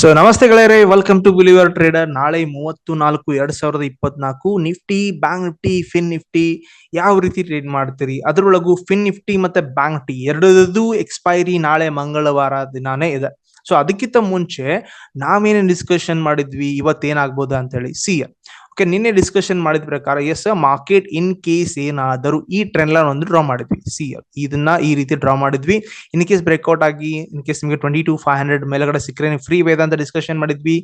So ನಮಸ್ತೆ ಗೆಳೆಯರೆ welcome to believer trader ನಾಳೆ ಮೂವತ್ತು ನಾಲ್ಕು ಎರಡ್ ಸಾವಿರದ ಇಪ್ಪತ್ನಾಲ್ಕು, Nifty bank Nifty fin Nifty, ಯಾವ ರೀತಿ ಟ್ರೇಡ್ ಮಾಡ್ತೀರಿ? ಅದರೊಳಗು ಫಿನ್ ನಿಫ್ಟಿ ಮತ್ತೆ ಬ್ಯಾಂಕ್ ನಿಫ್ಟಿ ಎರಡರದ್ದು ಎಕ್ಸ್ಪೈರಿ ನಾಳೆ ಮಂಗಳವಾರ ದಿನಾನೇ ಇದೆ. ಸೊ ಅದಕ್ಕಿಂತ ಮುಂಚೆ ನಾವೇನೇನು ಡಿಸ್ಕಷನ್ ಮಾಡಿದ್ವಿ? ಇವತ್ತೇನಾಗ್ಬೋದು ಅಂತ ಹೇಳಿ ಸಿ ಓಕೆ ನಿನ್ನೆ ಡಿಸ್ಕಷನ್ ಮಾಡಿದ ಪ್ರಕಾರ ಎಸ್ ಮಾರ್ಕೆಟ್ ಇನ್ ಕೇಸ್ ಏನಾದರೂ ಈ ಟ್ರೆಂಡ್ ಲೈನ್ ಒಂದು ಡ್ರಾ ಮಾಡಿದ್ವಿ. ಸಿ ಇದನ್ನ ಈ ರೀತಿ ಡ್ರಾ ಮಾಡಿದ್ವಿ. ಇನ್ ಕೇಸ್ ಬ್ರೇಕ್ಔಟ್ ಆಗಿ ಇನ್ ಕೇಸ್ ನಿಮಗೆ ಟ್ವೆಂಟಿ ಟು ಫೈವ್ ಹಂಡ್ರೆಡ್ ಮೇಲೆಗಡೆ ಸಿಕ್ಕರೆ ಫ್ರೀ ವೇದ ಅಂತ ಡಿಸ್ಕಷನ್ ಮಾಡಿದ್ವಿ.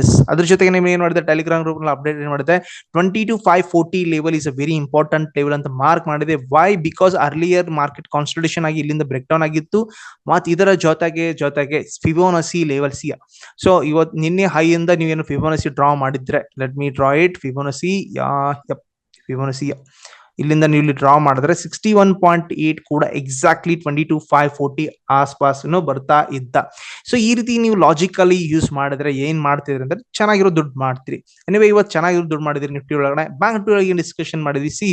ಎಸ್ ಅದ್ರ ಜೊತೆಗೆ ನಿಮ್ಗೆ ಏನ್ ಮಾಡಿದೆ ಟೆಲಿಗ್ರಾಮ್ ಗ್ರೂಪ್ ಅಪ್ಡೇಟ್ ಏನ್ ಮಾಡಿದೆ twenty two five forty level is a very important level ಅಂತ ಮಾರ್ಕ್ ಮಾಡಿದೆ. Why because earlier market constitution ಆಗಿ ಇಲ್ಲಿಂದ ಬ್ರೇಕ್ ಡೌನ್ ಆಗಿತ್ತು. ಮತ್ತೆ ಇದರ ಜೊತೆಗೆ ಜೊತೆಗೆ ಫಿಬೋನಸಿ ಲೆವೆಲ್ ಸಿ ಸೊ ಇವತ್ತು ನಿನ್ನೆ ಹೈ ಇಂದ ನೀವೇನು ಫಿಬೋನಸಿ ಡ್ರಾ ಮಾಡಿದ್ರೆ let me draw it if we want to see yeah yep if we want to see. ಇಲ್ಲಿಂದ ನೀವು ಇಲ್ಲಿ ಡ್ರಾ ಮಾಡಿದ್ರೆ ಸಿಕ್ಸ್ಟಿ ಒನ್ ಪಾಯಿಂಟ್ ಏಟ್ ಕೂಡ exactly twenty two five forty ಆಸ್ಪಾಸ್ನು ಬರ್ತಾ ಇದ್ದ. ಸೊ ಈ ರೀತಿ ನೀವು ಲಾಜಿಕಲಿ ಯೂಸ್ ಮಾಡಿದ್ರೆ ಏನ್ ಮಾಡ್ತಿದ್ರಿ ಅಂದ್ರೆ ಚೆನ್ನಾಗಿರೋ ದುಡ್ಡು ಮಾಡ್ತೀರಿ. ಎನಿವೆ ಇವತ್ತು ಚೆನ್ನಾಗಿರೋ ದುಡ್ಡು ಮಾಡಿದ್ರಿ ನಿಫ್ಟಿ ಒಳಗಡೆ. ಬ್ಯಾಂಕ್ ನಿಫ್ಟಿ ಒಳಗೆ ಡಿಸ್ಕಷನ್ ಮಾಡಿದ್ವಿ ಸಿ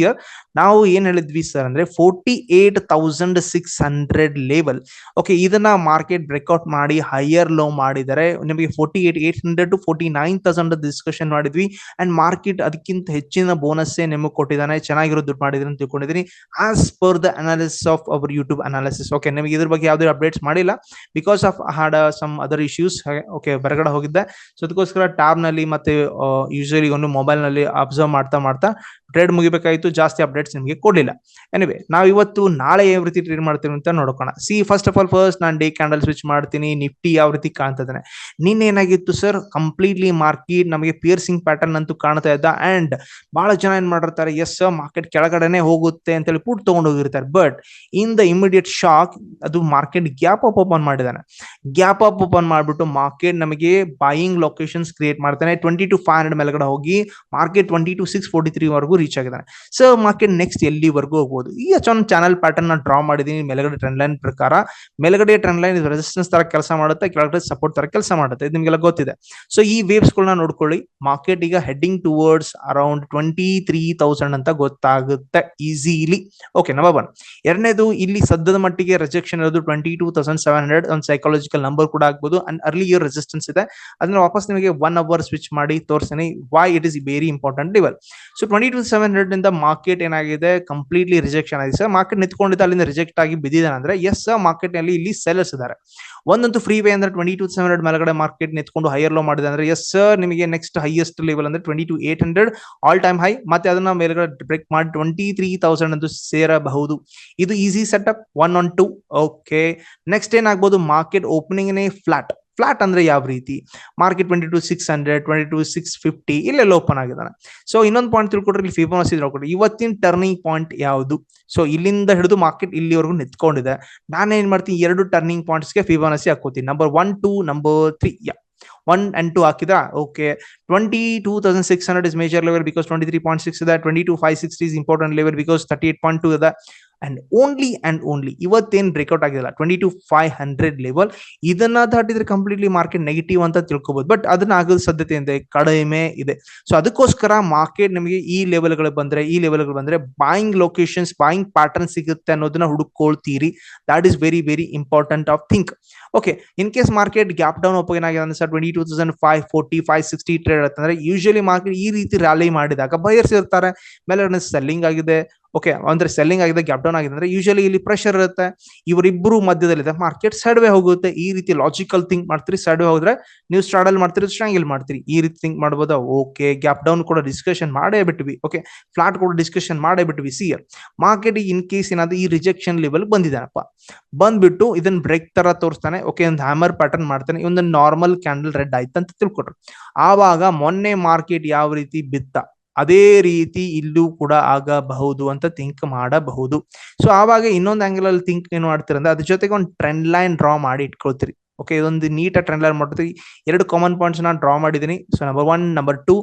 ನಾವು ಏನ್ ಹೇಳಿದ್ವಿ ಸರ್ ಅಂದ್ರೆ forty eight thousand six hundred level okay ಇದನ್ನ ಮಾರ್ಕೆಟ್ ಬ್ರೇಕ್ಔಟ್ ಮಾಡಿ ಹೈಯರ್ ಲೋ ಮಾಡಿದರೆ ನಿಮಗೆ forty eight eight hundred to forty nine thousand discussion ಮಾಡಿದ್ವಿ. ಅಂಡ್ ಮಾರ್ಕೆಟ್ ಅದಕ್ಕಿಂತ ಹೆಚ್ಚಿನ ಬೋನಸ್ ನಿಮಗೆ ಕೊಟ್ಟಿದ್ದಾನೆ. ಚೆನ್ನಾಗಿರೋ ದುಡ್ಡು ಮಾಡಿದ್ರಿ ಅಂತ ತಿಳ್ಕೊಂಡಿದ್ದೀನಿ as per the analysis of our YouTube analysis okay ನಿಮಗೆ ಇದ್ರ ಬಗ್ಗೆ ಯಾವುದೇ ಅಪ್ಡೇಟ್ಸ್ ಮಾಡಿಲ್ಲ. Because of had some other issues okay ಹೊರಗಡೆ ಹೋಗಿದ್ದೆ. ಸೊ ಅದಕ್ಕೋಸ್ಕರ ಟ್ಯಾಬ್ನಲ್ಲಿ ಮತ್ತೆ ಯೂಶಲಿ ಒಂದು ಮೊಬೈಲ್ನಲ್ಲಿ ಅಬ್ಸರ್ವ್ ಮಾಡ್ತಾ ಮಾಡ್ತಾ ಟ್ರೇಡ್ ಮುಗಿಬೇಕಾಯ್ತು, ಜಾಸ್ತಿ ಅಪ್ಡೇಟ್ಸ್ ನಿಮಗೆ ಕೊಡಲಿಲ್ಲ. ಎನಿವೆ ನಾವು ಇವತ್ತು ನಾಳೆ ಯಾವ ರೀತಿ ಟ್ರೇಡ್ ಮಾಡ್ತೀವಿ ಅಂತ ನೋಡೋಣ see first of all first ನಾನು ಡೇ ಕ್ಯಾಂಡಲ್ ಸ್ವಿಚ್ ಮಾಡ್ತೀನಿ ನಿಫ್ಟಿ ಯಾವ ರೀತಿ ಕಾಣ್ತದೆ. ನಿನ್ನೆ ಏನಾಗಿತ್ತು ಸರ್ ಕಂಪ್ಲೀಟ್ಲಿ ಮಾರ್ಕೆಟ್ ನಮಗೆ ಪಿಯರ್ಸಿಂಗ್ ಪ್ಯಾಟರ್ನ್ ಅಂತೂ ಕಾಣ್ತಾ ಇದ್ದ. ಅಂಡ್ ಬಹಳ ಜನ ಏನ್ ಮಾಡಿರ್ತಾರೆ ಎಸ್ ಮಾರ್ಕೆಟ್ ಕೆಳಗಡೆನೆ ಹೋಗುತ್ತೆ ಅಂತ ಹೇಳಿ ಪುಟ್ ತಗೊಂಡು ಹೋಗಿರ್ತಾರೆ. But in the immediate shock ಅದು ಮಾರ್ಕೆಟ್ ಗ್ಯಾಪ್ ಅಪ್ ಓಪನ್ ಮಾಡಿದಾನೆ. ಗ್ಯಾಪ್ ಅಪ್ ಓಪನ್ ಮಾಡಿಬಿಟ್ಟು ಮಾರ್ಕೆಟ್ ನಮಗೆ ಬಾಯಿಂಗ್ ಲೊಕೇಶನ್ಸ್ ಕ್ರಿಯೇಟ್ ಮಾಡ್ತಾನೆ. ಟ್ವೆಂಟಿ ಟು ಫೈವ್ ಹಂಡ್ರೆಡ್ ಮೇಲ್ಗಡೆ ಹೋಗಿ market twenty two six forty three ವರೆಗೂ ರೀಚ್ ಆಗಿದ್ದಾನೆ. ಸೊ ಮಾರ್ಕೆಟ್ ನೆಕ್ಸ್ಟ್ ಎಲ್ಲಿವರೆಗೂ ಹೋಗ್ಬೋದು? ಈಗ ಒಂದು ಚಾನಲ್ ಪ್ಯಾಟರ್ನ್ನ ಡ್ರಾ ಮಾಡಿದೀನಿ ಮೇಲ್ಗಡೆ ಟ್ರೆಂಡ್ ಲೈನ್ ಪ್ರಕಾರ. ಮೇಲ್ಗಡೆ ಟ್ರೆಂಡ್ ಲೈನ್ ರೆಸಿಸ್ಟೆನ್ಸ್ ತರ ಕೆಲಸ ಮಾಡುತ್ತೆ, ಕೆಳಗಡೆ ಸಪೋರ್ಟ್ ತರ ಕೆಲಸ ಮಾಡುತ್ತೆ. ಇದು ನಿಮಗೆಲ್ಲ ಗೊತ್ತಿದೆ. ಸೊ ಈ ವೇವ್ಸ್ ಗಳನ್ನ ನೋಡ್ಕೊಳ್ಳಿ. ಮಾರ್ಕೆಟ್ ಈಗ heading towards around twenty three thousand ಅಂತ ಗೊತ್ತಾಗುತ್ತೆ ಈಸಿಲಿ ಓಕೆ ನಂಬರ್ ಒನ್ ಎರಡನೇದು, ಇಲ್ಲಿ ಸದ್ಯದ ಮಟ್ಟಿಗೆ ರಿಜೆಕ್ಷನ್ ಇರೋದು twenty two thousand seven hundred ಒಂದು ಸೈಕಾಲಜಿಕಲ್ ನಂಬರ್ ಕೂಡ ಆಗ್ಬೋದು. ಅಂಡ್ ಅರ್ಲಿ ಇಯರ್ ರೆಸಿಸ್ಟೆನ್ಸ್ ಇದೆ. ಅದನ್ನ ವಾಪಸ್ ನಿಮಗೆ ಒನ್ ಅವರ್ ಸ್ವಿಚ್ ಮಾಡಿ ತೋರಿಸ್ತೀನಿ. Why it is very important level so twenty two seven hundred ಇಂದ ಮಾರ್ಕೆಟ್ ಏನಾಗಿದೆ? ಕಂಪ್ಲೀಟ್ಲಿ ರಿಜೆಕ್ಷನ್ ಆಗಿದೆ. ಸರ್ ಮಾರ್ಕೆಟ್ ನಿಂತ್ಕೊಂಡಿದ್ದ ಅಲ್ಲಿಂದ ರಿಜೆಕ್ಟ್ ಆಗಿ ಬಿದ್ದಿದ್ದಾನೆ ಅಂದ್ರೆ ಎಸ್ ಮಾರ್ಕೆಟ್ನಲ್ಲಿ ಇಲ್ಲಿ ಸೆಲ್ಲರ್ಸ್ ಇದ್ದಾರೆ ಒಂದಂತೂ ಫ್ರೀ ವೇ ಅಂದ್ರೆ ಟ್ವೆಂಟಿ ಟು ಸೆವೆನ್ ಹಂಡ್ರೆಡ್ ಮೇಲ್ಗಡೆ ಮಾರ್ಕೆಟ್ ನಿಂತ್ಕೊಂಡು ಹೈಯರ್ ಲೋ ಮಾಡಿದೆ ಅಂದ್ರೆ ಎಸ್ ಸರ್ ನಿಮಗೆ ನೆಕ್ಸ್ಟ್ ಹೈಯೆಸ್ಟ್ ಲೆವೆಲ್ ಅಂದ್ರೆ twenty two eight hundred all time high ಮತ್ತೆ ಅದನ್ನ ಮೇಲ್ಗಡೆ ಬ್ರೇಕ್ ಮಾಡಿ ಟ್ವೆಂಟಿ ತ್ರೀ ತೌಸಂಡ್ ಅಂತೂ ಸೇರಬಹುದು. ಇದು easy setup one one two okay next ಏನಾಗಬಹುದು ಮಾರ್ಕೆಟ್ ಓಪನಿಂಗ್ ಫ್ಲಾಟ್ ಫ್ಲಾಟ್ ಅಂದ್ರೆ ಯಾವ ರೀತಿ? Market twenty two six hundred twenty two six fifty ಇಲ್ಲೆಲ್ಲ ಓಪನ್ ಆಗಿದ್ದಾನೆ. ಸೊ ಇನ್ನೊಂದು ಪಾಯಿಂಟ್ ತಿಳ್ಕೊಟ್ರೆ ಇಲ್ಲಿ ಫಿಬೋನಸಿ ಇವತ್ತಿನ ಟರ್ನಿಂಗ್ ಪಾಯಿಂಟ್ ಯಾವುದು? ಸೊ ಇಲ್ಲಿಂದ ಹಿಡಿದು ಮಾರ್ಕೆಟ್ ಇಲ್ಲಿವರೆಗೂ ನಿಂತ್ಕೊಂಡಿದೆ. ನಾನು ಏನ್ ಮಾಡ್ತೀನಿ? ಎರಡು ಟರ್ನಿಂಗ್ ಪಾಯಿಂಟ್ಸ್ಗೆ ಫಿಬೋನಸಿ ಹಾಕೋತೀನಿ number one two number three one and two ಹಾಕಿದ್ರ okay twenty two thousand six hundred is major level because twenty three point six ಇದೆ twenty two five sixty is important level because thirty eight point two ಇದೆ and only and only ಇವತ್ತೇನ್ breakout ಆಗಿಲ್ಲ twenty two five hundred level ಇದನ್ನ ದಾಟಿದ್ರೆ completely market negative ಅಂತ ತಿಳ್ಕೊಬಹುದು but ಅದನ್ನ ಆಗೋದ್ ಸಾಧ್ಯತೆ ಇದೆ, ಕಡಿಮೆ ಇದೆ. ಸೊ ಅದಕ್ಕೋಸ್ಕರ ಮಾರ್ಕೆಟ್ ನಿಮಗೆ ಈ ಲೆವೆಲ್ಗಳು ಬಂದ್ರೆ, ಈ ಲೆವೆಲ್ಗಳು ಬಂದ್ರೆ ಬಾಯಿಂಗ್ ಲೊಕೇಶನ್ಸ್ ಬಾಯಿಂಗ್ ಪ್ಯಾಟರ್ನ್ ಸಿಗುತ್ತೆ ಅನ್ನೋದನ್ನ ಹುಡುಕೊಳ್ತೀರಿ. That is very very important of think okay in case market gap down open ಆಗಿದೆ sir twenty two thousand five forty five sixty trade ಅಂತಂದ್ರೆ ಯೂಶಲಿ ಮಾರ್ಕೆಟ್ ಈ ರೀತಿ ರ್ಯಾಲಿ ಮಾಡಿದಾಗ ಬಯರ್ಸ್ ಇರ್ತಾರೆ. ಮೇಲೆ selling ಆಗಿದೆ. ಓಕೆ ಅಂದ್ರೆ ಸೆಲ್ಲಿಂಗ್ ಆಗಿದೆ ಗ್ಯಾಪ್ ಡೌನ್ ಆಗಿದೆ ಅಂದ್ರೆ ಯೂಶಲಿ ಇಲ್ಲಿ ಪ್ರೆಷರ್ ಇರುತ್ತೆ. ಇವರಿಬ್ಬರು ಮಧ್ಯದಲ್ಲಿದೆ ಮಾರ್ಕೆಟ್ ಸೈಡ್ವೆ ಹೋಗುತ್ತೆ. ಈ ರೀತಿ ಲಾಜಿಕಲ್ ಥಿಂಕ್ ಮಾಡ್ತೀರಿ ಸೈಡ್ವೆ ಹೋದ್ರೆ ನೀವು ಸ್ಟ್ರಾಡಲ್ ಮಾಡ್ತೀರಿ ಸ್ಟ್ರಾಂಗಲ್ ಮಾಡ್ತೀರಿ. ಈ ರೀತಿ ಥಿಂಕ್ ಮಾಡ್ಬೋದಾ? ಓಕೆ ಗ್ಯಾಪ್ ಡೌನ್ ಕೂಡ ಡಿಸ್ಕಷನ್ ಮಾಡೇ ಬಿಟ್ವಿ. ಓಕೆ ಫ್ಲಾಟ್ ಕೂಡ ಡಿಸ್ಕಷನ್ ಮಾಡೇ ಬಿಟ್ವಿ. ಸಿ ಮಾರ್ಕೆಟ್ ಇನ್ ಕೇಸ್ ಏನಾದ್ರು ಈ ರಿಜೆಕ್ಷನ್ ಲೆವೆಲ್ ಬಂದಿದ್ದಾನಪ್ಪ ಬಂದ್ಬಿಟ್ಟು ಇದನ್ನ ಬ್ರೇಕ್ ತರ ತೋರಿಸ್ತಾನೆ. ಓಕೆ ಒಂದು ಹ್ಯಾಮರ್ ಪ್ಯಾಟರ್ನ್ ಮಾಡ್ತಾನೆ. ಒಂದು ನಾರ್ಮಲ್ ಕ್ಯಾಂಡಲ್ ರೆಡ್ ಆಯ್ತು ಅಂತ ತಿಳ್ಕೊಟ್ರು. ಆವಾಗ ಮೊನ್ನೆ ಮಾರ್ಕೆಟ್ ಯಾವ ರೀತಿ ಬಿತ್ತ? ಅದೇ ರೀತಿ ಇಲ್ಲೂ ಕೂಡ ಆಗಬಹುದು ಅಂತ ಥಿಂಕ್ ಮಾಡಬಹುದು. ಸೊ ಆವಾಗ ಇನ್ನೊಂದು ಆಂಗಲ್ ಅಲ್ಲಿ ಥಿಂಕ್ ಏನು ಮಾಡ್ತೀರ ಅಂದ್ರೆ ಅದ್ರ ಜೊತೆಗೆ ಒಂದು ಟ್ರೆಂಡ್ ಲೈನ್ ಡ್ರಾ ಮಾಡಿ ಇಟ್ಕೊಳ್ತೀರಿ. ಓಕೆ ಇದೊಂದು ನೀಟ್ ಟ್ರೆಂಡ್ ಲೈನ್ ಮಾಡ್ತೀವಿ ಎರಡು ಕಾಮನ್ ಪಾಯಿಂಟ್ಸ್ ನಾನು ಡ್ರಾ ಮಾಡಿದ್ದೀನಿ. So number one number two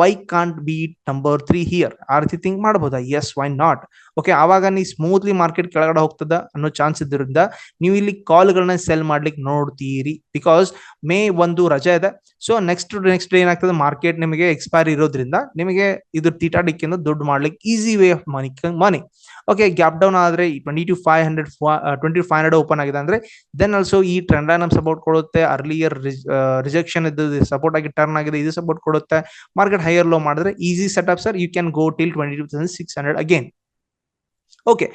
why can't be number three here ಆ ರೀತಿ ಥಿಂಕ್ ಮಾಡಬಹುದಾ ಎಸ್ ವೈ ನಾಟ್ ಓಕೆ ಆವಾಗ ನೀ ಸ್ಮೂತ್ಲಿ ಮಾರ್ಕೆಟ್ ಕೆಳಗಡೆ ಹೋಗ್ತದ ಅನ್ನೋ ಚಾನ್ಸ್ ಇದ್ರಿಂದ ನೀವು ಇಲ್ಲಿ ಕಾಲ್ಗಳನ್ನ ಸೆಲ್ ಮಾಡ್ಲಿಕ್ಕೆ ನೋಡ್ತೀರಿ. ಬಿಕಾಸ್ ಮೇ ಒಂದು ರಜೆ ಇದೆ. ಸೊ ನೆಕ್ಸ್ಟ್ ನೆಕ್ಸ್ಟ್ ಡೇ ಏನಾಗ್ತದೆ? ಮಾರ್ಕೆಟ್ ನಿಮಗೆ ಎಕ್ಸ್ಪೈರ್ ಇರೋದ್ರಿಂದ ನಿಮಗೆ ಇದು ತೀಟಾಡಿಕ್ಕಿಂದ ದುಡ್ಡು ಮಾಡ್ಲಿಕ್ಕೆ easy way of money money okay gap down ಆದ್ರೆ twenty two five hundred twenty five hundred open ಆಗಿದೆ ಅಂದ್ರೆ ದೆನ್ ಆಲ್ಸೋ ಈ ಟ್ರೆಂಡ್ ಲೈನ್ ಸಪೋರ್ಟ್ ಕೊಡುತ್ತೆ. ಅರ್ಲಿಯರ್ ರಿಜೆಕ್ಷನ್ ಇದ್ದು ಸಪೋರ್ಟ್ ಆಗಿ ಟರ್ನ್ ಆಗಿದೆ, ಇದು ಸಪೋರ್ಟ್ ಕೊಡುತ್ತೆ. ಮಾರ್ಕೆಟ್ ಹೈಯರ್ ಲೋ ಮಾಡಿದ್ರೆ easy setup sir you can go till twenty two thousand six hundred again okay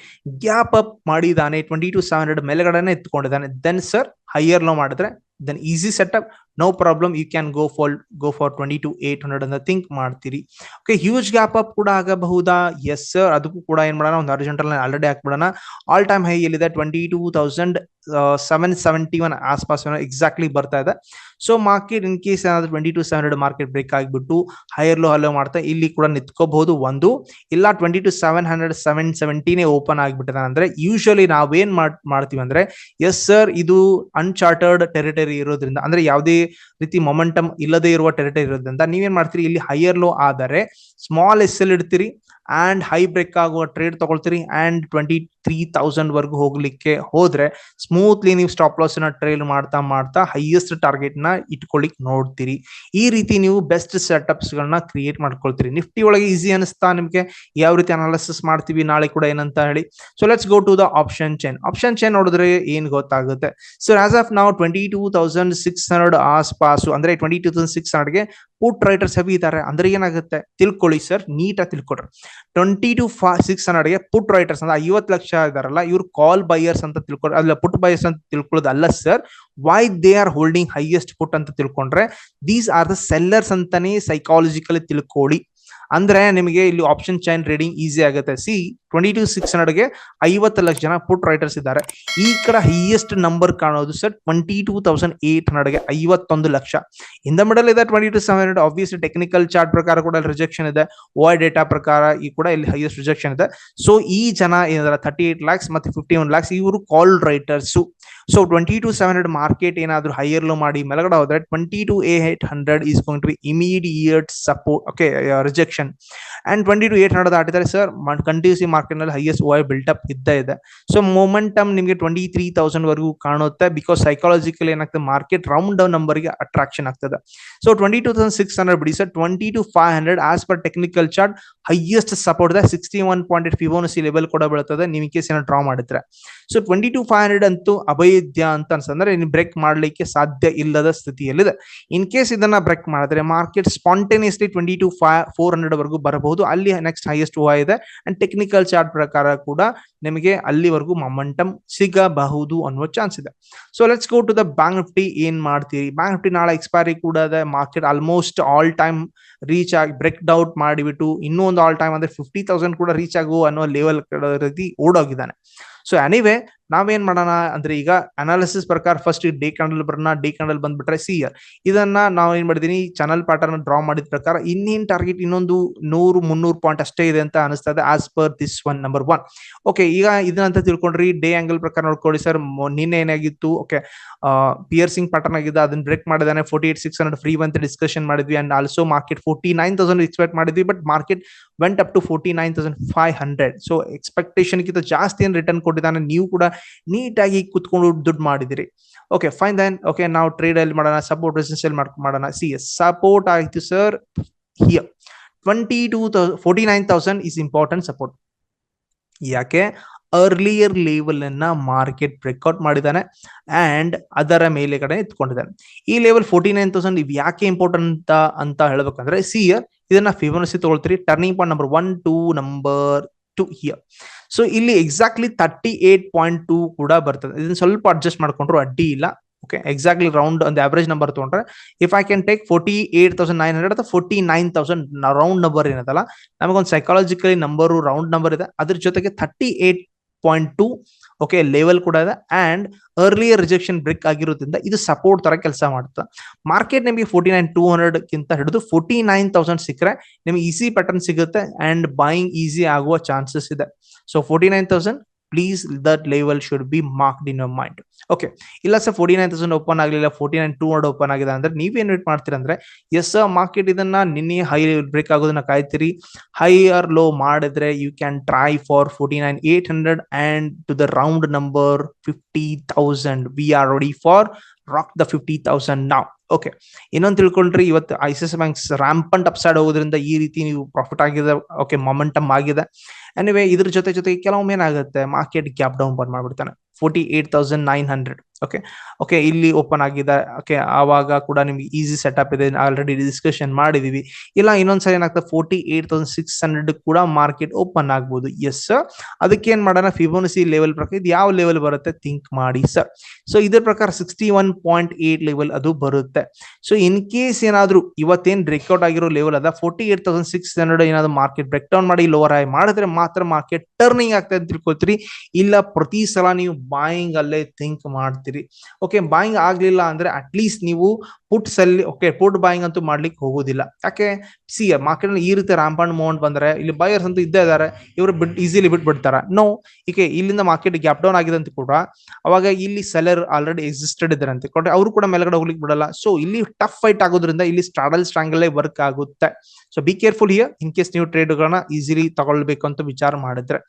gap up ಮಾಡಿದಾನೆ ಟ್ವೆಂಟಿ ಟು ಸೆವೆನ್ ಹಂಡ್ರೆಡ್ ಮೇಲೆಗಡೆನೆ ಎತ್ಕೊಂಡಿದ್ದಾನೆ. ದೆನ್ ಸರ್ ಹೈಯರ್ ಲೋ ಮಾಡಿದ್ರೆ then easy setup no problem you can go for go for twenty two eight hundred ಅಂತ think ಮಾಡ್ತೀರಿ. Okay huge gap up ಕೂಡ ಆಗಬಹುದಾ? Yes sir ಅದಕ್ಕೂ ಕೂಡ ಏನ್ ಮಾಡೋಣ? ಒಂದು ಅರ್ಜೆಂಟಲ್ ಆಲ್ರೆಡಿ ಹಾಕ್ಬಿಡೋಣ. ಆಲ್ ಟೈಮ್ ಹೈ ಎಲ್ಲಿದೆ? Twenty two thousand seven seventy one ಆಸ್ಪಾಸ್ exactly ಬರ್ತಾ ಇದೆ. ಸೊ ಮಾರ್ಕೆಟ್ ಇನ್ ಕೇಸ್ ಏನಾದ್ರು twenty two seven hundred market break ಆಗಿಬಿಟ್ಟು ಹೈಯರ್ ಲೋ ಹಲೋ ಮಾಡ್ತಾ ಇಲ್ಲಿ ಕೂಡ ನಿಂತ್ಕೋಬಹುದು ಒಂದು. ಇಲ್ಲ twenty two seven hundred seven ಸೆವೆಂಟಿನೇ open ಆಗಿಬಿಟ್ಟಿದೆ ಅಂದ್ರೆ ಯೂಶಲಿ ನಾವೇನ್ ಮಾಡ್ತೀವಿ ಅಂದ್ರೆ ಎಸ್ ಸರ್ ಇದು ಅನ್ಚಾರ್ಟರ್ಡ್ ಟೆರಿಟರಿ ಇರೋದ್ರಿಂದ, ಅಂದ್ರೆ ಯಾವುದೇ ರೀತಿ ಮೊಮೆಂಟಮ್ ಇಲ್ಲದೆ ಇರುವ ಟೆರಿಟರಿ ಇರೋದ್ರಿಂದ ನೀವೇನ್ ಮಾಡ್ತೀರಿ? ಇಲ್ಲಿ ಹೈಯರ್ ಲೋ ಆದರೆ ಸ್ಮಾಲ್ ಎಸ್ ಎಲ್ ಇಡ್ತೀರಿ. ಅಂಡ್ ಹೈ ಬ್ರೇಕ್ ಆಗುವ ಟ್ರೇಡ್ ತಗೊಳ್ತೀರಿ ಆ್ಯಂಡ್ ಟ್ವೆಂಟಿ ತ್ರೀ ತೌಸಂಡ್ ವರ್ಗು ಹೋಗ್ಲಿಕ್ಕೆ ಹೋದ್ರೆ ಸ್ಮೂತ್ಲಿ ನೀವು ಸ್ಟಾಪ್ ಲಾಸ್ನ ಟ್ರೇಲ್ ಮಾಡ್ತಾ ಮಾಡ್ತಾ ಹೈಯೆಸ್ಟ್ ಟಾರ್ಗೆಟ್ನ ಇಟ್ಕೊಳ್ಳಿಕ್ ನೋಡ್ತೀರಿ. ಈ ರೀತಿ ನೀವು ಬೆಸ್ಟ್ ಸೆಟಪ್ಸ್ ಗಳನ್ನ ಕ್ರಿಯೇಟ್ ಮಾಡ್ಕೊಳ್ತೀರಿ. ನಿಫ್ಟಿ ಒಳಗೆ ಈಸಿ ಅನಿಸ್ತಾ ನಿಮಗೆ? ಯಾವ ರೀತಿ ಅನಾಲಿಸಿಸ್ ಮಾಡ್ತೀವಿ? ನಾಳೆ ಕೂಡ ಏನಂತ ಹೇಳಿ. So let's go to the option chain option chain ನೋಡಿದ್ರೆ ಏನು ಗೊತ್ತಾಗುತ್ತೆ? ಸೊ ಆಸ್ ಆಫ್ ನಾವು twenty two thousand six hundred as ಪಾಸು ಅಂದ್ರೆ ಟ್ವೆಂಟಿ ಟೂ ತೌಸಂಡ್ ಸಿಕ್ಸ್ ಹಂಡ್ರೆಡ್ಗೆ ಪುಟ್ ರೈಟರ್ಸ್ ಹೆವಿ ಇದ್ದಾರೆ. ಅಂದ್ರೆ ಏನಾಗುತ್ತೆ? ತಿಳ್ಕೊಳ್ಳಿ ಸರ್ ನೀಟಾಗಿ ತಿಳ್ಕೊಡ್ರಿ. ಟ್ವೆಂಟಿ ಟು ಫಾ ಸಿಕ್ಸ್ ಹಂಡ್ರೆಡ್ಗೆ ಪುಟ್ ರೈಟರ್ಸ್ ಅಂದ್ರೆ ಐವತ್ತು ಲಕ್ಷ ಇದಾರಲ್ಲ, ಇವ್ರು ಕಾಲ್ ಬೈಯರ್ಸ್ ಅಂತ ತಿಳ್ಕೊ, ಅಲ್ಲ ಪುಟ್ ಬೈಯರ್ಸ್ ಅಂತ ತಿಳ್ಕೊಳ್ಳೋದು ಅಲ್ಲ sir why they are holding highest put ಅಂತ ತಿಳ್ಕೊಂಡ್ರೆ ದೀಸ್ ಆರ್ ದ ಸೆಲ್ಲರ್ಸ್ ಅಂತಾನೆ ಸೈಕಾಲಜಿಕಲಿ ತಿಳ್ಕೊಳ್ಳಿ. ಅಂದ್ರೆ ನಿಮಗೆ ಇಲ್ಲಿ ಆಪ್ಷನ್ ಚೈನ್ ರೀಡಿಂಗ್ ಈಸಿ ಆಗುತ್ತೆ. ಸಿ ಟ್ವೆಂಟಿ ಟು ಸಿಕ್ಸ್ ಹಂಡ್ರೆಡ್ಗೆ ಐವತ್ತು ಲಕ್ಷ ಜನ ಪುಟ್ ರೈಟರ್ಸ್ ಇದ್ದಾರೆ. ಈ ಕಡೆ ಹೈಯೆಸ್ಟ್ ನಂಬರ್ ಕಾಣೋದು sir twenty two thousand eight ಹಂಡ್ರೆಡ್ಗೆ ಐವತ್ತೊಂದು ಲಕ್ಷ. ಇಂದ ಮಿಡಲ್ ಇದೆ twenty two seven hundred obviously technical chart ಪ್ರಕಾರ ಕೂಡ ರಿಜೆಕ್ಷನ್ ಇದೆ. ವಾಯ್ ಡೇಟಾ ಪ್ರಕಾರ ಈ ಕೂಡ ಇಲ್ಲಿ ಹೈಯೆಸ್ಟ್ ರಿಜೆಕ್ಷನ್ ಇದೆ. ಸೊ ಈ ಜನ ಏನಾದ್ರೆ ಥರ್ಟಿ ಏಟ್ ಲ್ಯಾಕ್ಸ್ ಮತ್ತೆ ಫಿಫ್ಟಿ ಒನ್ ಲ್ಯಾಕ್ಸ್ ಇವರು call writers so twenty two seven hundred market ಏನಾದರೂ ಹೈಯರ್ ಲೋ ಮಾಡಿ, ಮೇಲ್ಗಡೆ ಹೋದ್ರೆ twenty two eight hundred is going to be immediate support okay rejection and twenty two eight hundred ದಾಟಿದ್ದಾರೆ sir continuously ಮಾರ್ಕೆಟ್ನಲ್ಲಿ highest ವಾಯ್ up ಇದ್ದೇ ಇದೆ. So momentum ನಿಮಗೆ twenty three thousand ವರೆಗೂ ಕಾಣುತ್ತೆ ಬಿಕಾಸ್ ಸೈಕಾಲಜಿಕಲ್ ಏನಾಗ್ತದೆ ಮಾರ್ಕೆಟ್ ರೌಂಡ್ ಡೌನ್ ನಂಬರ್ಗೆ attraction ಆಗ್ತದೆ. So twenty two thousand six hundred ಬಿಡಿ sir twenty two five hundred as per technical chart highest support sixty one point Fibonacci level ಕೂಡ case ಏನೋ draw ಮಾಡಿದ್ರೆ. So twenty two five hundred ಅಂತೂ ಅಭೇದ್ಯ ಅಂತ ಅನ್ಸಂದ್ರೆ ಇನ್ನು ಬ್ರೇಕ್ ಮಾಡ್ಲಿಕ್ಕೆ ಸಾಧ್ಯ ಇಲ್ಲದ ಸ್ಥಿತಿಯಲ್ಲಿದೆ. ಇನ್ ಕೇಸ್ ಇದನ್ನ ಬ್ರೇಕ್ ಮಾಡಿದ್ರೆ market spontaneously twenty two five four hundred ವರೆಗೂ ಬರಬಹುದು. ಅಲ್ಲಿ ನೆಕ್ಸ್ಟ್ ಹೈಯೆಸ್ಟ್ ಹೂವ ಇದೆ. ಅಂಡ್ ಟೆಕ್ನಿಕಲ್ ಚಾರ್ಟ್ ಪ್ರಕಾರ ಕೂಡ ನಿಮಗೆ ಅಲ್ಲಿವರೆಗೂ ಮೊಮೆಂಟಮ್ ಸಿಗಬಹುದು ಅನ್ನುವ ಚಾನ್ಸ್ ಇದೆ. So let's go to the bank Nifty ಏನ್ ಮಾಡ್ತೀರಿ? ಬ್ಯಾಂಕ್ ನಿಫ್ಟಿ ನಾಳೆ ಎಕ್ಸ್ಪೈರಿ ಕೂಡ ಇದೆ. Market almost all time reach ಆಗಿ ಬ್ರೇಕ್ ಡೌಟ್ ಮಾಡಿಬಿಟ್ಟು ಇನ್ನೂ ಒಂದು ಆಲ್ ಟೈಮ್ ಅಂದ್ರೆ ಫಿಫ್ಟಿ ತೌಸಂಡ್ ಕೂಡ ರೀಚ್ ಆಗುವ ಅನ್ನೋ ಲೆವೆಲ್ ರೀತಿ ಓಡೋಗಿದ್ದಾನೆ. ಸೊ ಅನಿವೆ ನಾವೇನ್ ಮಾಡೋಣ ಅಂದ್ರೆ ಈಗ ಅನಾಲಿಸಿಸ್ ಪ್ರಕಾರ ಫಸ್ಟ್ ಡಿ ಕ್ಯಾಂಡಲ್ ಬರೋಣ ಡಿ ಕ್ಯಾಂಡಲ್ ಬಂದ್ಬಿಟ್ರೆ ಸಿ ಇಯರ್ ಇದನ್ನ ನಾವು ಏನ್ ಮಾಡಿದೀನಿ ಚಾನಲ್ ಪ್ಯಾಟರ್ನ್ ಡ್ರಾ ಮಾಡಿದ ಪ್ರಕಾರ ಇನ್ನೇನ್ ಟಾರ್ಗೆಟ್ ಇನ್ನೊಂದು ನೂರು, ಮುನ್ನೂರು ಪಾಯಿಂಟ್ ಅಷ್ಟೇ ಇದೆ ಅಂತ ಅನಿಸ್ತದೆ as per this one number one okay ಈಗ ಇದನ್ನಂತ ತಿಳ್ಕೊಂಡ್ರಿ ಡೇ ಆಂಗಲ್ ಪ್ರಕಾರ ನೋಡ್ಕೊಳ್ಳಿ ಸರ್ ನಿನ್ನೆ ಏನಾಗಿತ್ತು? ಓಕೆ ಪಿಯರ್ಸಿಂಗ್ ಪ್ಯಾಟರ್ನ್ ಆಗಿದೆ, ಅದನ್ನ ಬ್ರೇಕ್ ಮಾಡಿದಾನೆ forty eight six hundred free ಅಂತ ಡಿಸ್ಕಷನ್ ಮಾಡಿದ್ವಿ and also market forty nine thousand expect ಮಾಡಿದ್ವಿ but market went up to forty nine thousand five hundred so expectation ಗಿಂತ ಜಾಸ್ತಿ ಏನು ರಿಟರ್ನ್ ಕೊಟ್ಟಿದ್ದಾನೆ. ನೀವು ಕೂಡ ನೀಟಾಗಿ ಕುತ್ಕೊಂಡು ದುಡ್ಡು ಮಾಡಿದಿರಿ. ಓಕೆ ಫೈನ್ ದೆನ್ ಓಕೆ ನಾವು ಟ್ರೇಡ್ ಅಲ್ಲಿ ಮಾಡೋಣ ಸಪೋರ್ಟ್ ರೆಸಿಸ್ಟೆನ್ಸ್ ಮಾಡೋಣ. ಸಿ ಎಸ್ ಸಪೋರ್ಟ್ ಆಯ್ತು sir here twenty two forty nine thousand is important support ಯಾಕೆ? ಅರ್ಲಿಯರ್ ಲೆವೆಲ್ ಅನ್ನ ಮಾರ್ಕೆಟ್ ಬ್ರೇಕ್ಔಟ್ ಮಾಡಿದ್ದಾನೆ ಅಂಡ್ ಅದರ ಮೇಲೆ ಕಡೆ ಎತ್ಕೊಂಡಿದ್ದಾನೆ ಈ ಲೆವೆಲ್ ಫೋರ್ಟಿ ನೈನ್ ತೌಸಂಡ್ ಇವ್ ಯಾಕೆ ಇಂಪಾರ್ಟೆಂಟ್ ಅಂತ ಹೇಳ್ಬೇಕಂದ್ರೆ ಸಿ ಇದನ್ನ Fibonacci ತಗೊಳ್ತೀರಿ. Turning point number one to number two here so ಇಲ್ಲಿ exactly thirty eight point two ಕೂಡ ಬರ್ತದೆ. ಇದನ್ನ ಸ್ವಲ್ಪ ಅಡ್ಜಸ್ಟ್ ಮಾಡ್ಕೊಂಡ್ರು ಅಡ್ಡಿ ಇಲ್ಲ. ಓಕೆ ಎಕ್ಸಾಕ್ಟ್ಲಿ ರೌಂಡ್ ಒಂದು ಆವರೇಜ್ ನಂಬರ್ ತಗೊಂಡ್ರೆ if I can take forty eight thousand nine hundred ಅಥವಾ forty nine thousand round number ಏನದಲ್ಲ, ನಮಗೊಂದು ಸೈಕಾಲಜಿಕಲಿ ನಂಬರು ರೌಂಡ್ ನಂಬರ್ ಇದೆ. ಅದ್ರ ಜೊತೆಗೆ thirty eight point two okay level ಕೂಡ ಇದೆ. ಅಂಡ್ ಅರ್ಲಿಯರ್ ರಿಜೆಕ್ಷನ್ ಬ್ರೇಕ್ ಆಗಿರೋದ್ರಿಂದ ಇದು ಸಪೋರ್ಟ್ ತರ ಕೆಲಸ ಮಾಡುತ್ತೆ. ಮಾರ್ಕೆಟ್ ನಿಮಗೆ ಫೋರ್ಟಿ ನೈನ್ ಟೂ ಹಂಡ್ರೆಡ್ ಗಿಂತ ಹಿಡಿದು ಫೋರ್ಟಿ ನೈನ್ ತೌಸಂಡ್ ಸಿಕ್ಕರೆ ನಿಮಗೆ ಈಸಿ ಪ್ಯಾಟರ್ನ್ ಸಿಗುತ್ತೆ ಅಂಡ್ ಬೈಯಿಂಗ್ ಈಸಿ ಆಗುವ ಚಾನ್ಸಸ್ ಇದೆ. So forty nine thousand please that level should be marked in your mind okay ಇಲ್ಲ sir forty nine thousand open ಆಗಲಿಲ್ಲ forty nine two hundred open ಆಗಿದೆ ಅಂದ್ರೆ ನೀವೇನ್ ವೇಟ್ ಮಾಡ್ತೀರಾ ಅಂದ್ರೆ ಎಸ್ ಮಾರ್ಕೆಟ್ ಇದನ್ನ ನಿನ್ನೆ ಹೈ ಬ್ರೇಕ್ ಆಗೋದನ್ನ ಕಾಯ್ತೀರಿ. ಹೈ ಆರ್ ಲೋ ಮಾಡಿದ್ರೆ you can try for forty nine eight hundred and to the round number fifty thousand we are ready for rock the fifty thousand ನಾವ್ okay ಇನ್ನೊಂದು ತಿಳ್ಕೊಂಡ್ರಿ, ಇವತ್ತು I C S banks rampant upside ಹೋಗೋದ್ರಿಂದ ಈ ರೀತಿ ನೀವು profit ಆಗಿದೆ okay momentum ಆಗಿದೆ. ಎನಿವೆ ಇದ್ರ ಜೊತೆ ಜೊತೆಗೆ ಕೆಲವೊಮ್ಮೆ ಏನಾಗುತ್ತೆ ಮಾರ್ಕೆಟ್ ಗ್ಯಾಪ್ ಡೌನ್ ಬಂದ್ ಮಾಡ್ಬಿಡ್ತಾನೆ forty eight thousand nine hundred okay okay ಇಲ್ಲಿ ಓಪನ್ ಆಗಿದೆ. ಓಕೆ ಆವಾಗ ಕೂಡ ನಿಮ್ಗೆ ಈಸಿ ಸೆಟಪ್ ಇದೆ. ಆಲ್ರೆಡಿ ಡಿಸ್ಕಷನ್ ಮಾಡಿದೀವಿ. ಇಲ್ಲ, ಇನ್ನೊಂದ್ಸರಿ ಏನಾಗ್ತದೆ? Forty eight thousand six hundred ಕೂಡ ಮಾರ್ಕೆಟ್ ಓಪನ್ ಆಗ್ಬೋದು. ಎಸ್ ಅದಕ್ಕೆ ಏನ್ ಮಾಡೋಣ? ಫಿಬೋನಸಿ ಲೆವೆಲ್ ಪ್ರಕಾರ ಇದು ಯಾವ ಲೆವೆಲ್ ಬರುತ್ತೆ? ಥಿಂಕ್ ಮಾಡಿ ಸರ್ ಸೊ ಇದ್ರ ಪ್ರಕಾರ sixty one point eight level ಅದು ಬರುತ್ತೆ. ಸೊ ಇನ್ ಕೇಸ್ ಏನಾದ್ರು ಇವತ್ತೇನ್ ಬ್ರೇಕ್ಔಟ್ ಆಗಿರೋ ಲೆವೆಲ್ ಅದ forty eight thousand six hundred ಏನಾದ್ರು ಮಾರ್ಕೆಟ್ ಬ್ರೇಕ್ ಡೌನ್ ಮಾಡಿ ಲೋವರ್ ಆಗಿ ಮಾಡಿದ್ರೆ ಮಾತ್ರ ಮಾರ್ಕೆಟ್ ಟರ್ನಿಂಗ್ ಆಗ್ತದೆ ಅಂತ ತಿಳ್ಕೊತೀರಿ ಇಲ್ಲ, ಪ್ರತಿ ಸಲ ನೀವು ಬಾಯಿಂಗ್ ಅಲ್ಲೇ ಥಿಂಕ್ ಮಾಡ್ತೀರಿ. ಓಕೆ ಬಾಯಿಂಗ್ ಆಗ್ಲಿಲ್ಲ ಅಂದ್ರೆ ಅಟ್ಲೀಸ್ಟ್ ನೀವು puts sell okay put buying ಅಂತೂ ಮಾಡ್ಲಿಕ್ಕೆ ಹೋಗೋದಿಲ್ಲ. ಯಾಕೆ? ಸಿ ಮಾರ್ಕೆಟ್ನಲ್ಲಿ ಈ ರೀತಿ ರಾಂಪಂಡ್ ಮೌಂಟ್ ಬಂದ್ರೆ, ಇಲ್ಲಿ ಬಾಯರ್ಸ್ ಅಂತೂ ಇದ್ದೇ ಇದಾರೆ ಇವರು ಬಿಟ್ ಈಸಿಲಿ ಬಿಟ್ಬಿಡ್ತಾರ. ನೋ ಈಕೆ ಇಲ್ಲಿಂದ ಮಾರ್ಕೆಟ್ ಗ್ಯಾಪ್ ಡೌನ್ ಆಗಿದೆ ಅಂತ ಕೂಡ, ಅವಾಗ ಇಲ್ಲಿ ಸೆಲರ್ ಆಲ್ರೆಡಿ ಎಕ್ಸಿಸ್ಟೆಡ್ ಇದ್ದಾರೆ ಅಂತ. ಕೊಟ್ಟರೆ ಅವರು ಕೂಡ ಮೇಲ್ಗಡೆ ಹೋಗ್ಲಿಕ್ಕೆ ಬಿಡಲ್ಲ. ಸೊ ಇಲ್ಲಿ ಟಫ್ ಫೈಟ್ ಆಗೋದ್ರಿಂದ ಇಲ್ಲಿ ಸ್ಟ್ರಾಡಲ್ ಸ್ಟ್ರಾಂಗಲ್ಲೇ ವರ್ಕ್ ಆಗುತ್ತೆ. So be careful here in case ನೀವು ಟ್ರೇಡ್ಗಳನ್ನ ಈಸಿಲಿ ತಗೊಳ್ಬೇಕು ಅಂತ ವಿಚಾರ ಮಾಡಿದ್ರೆ.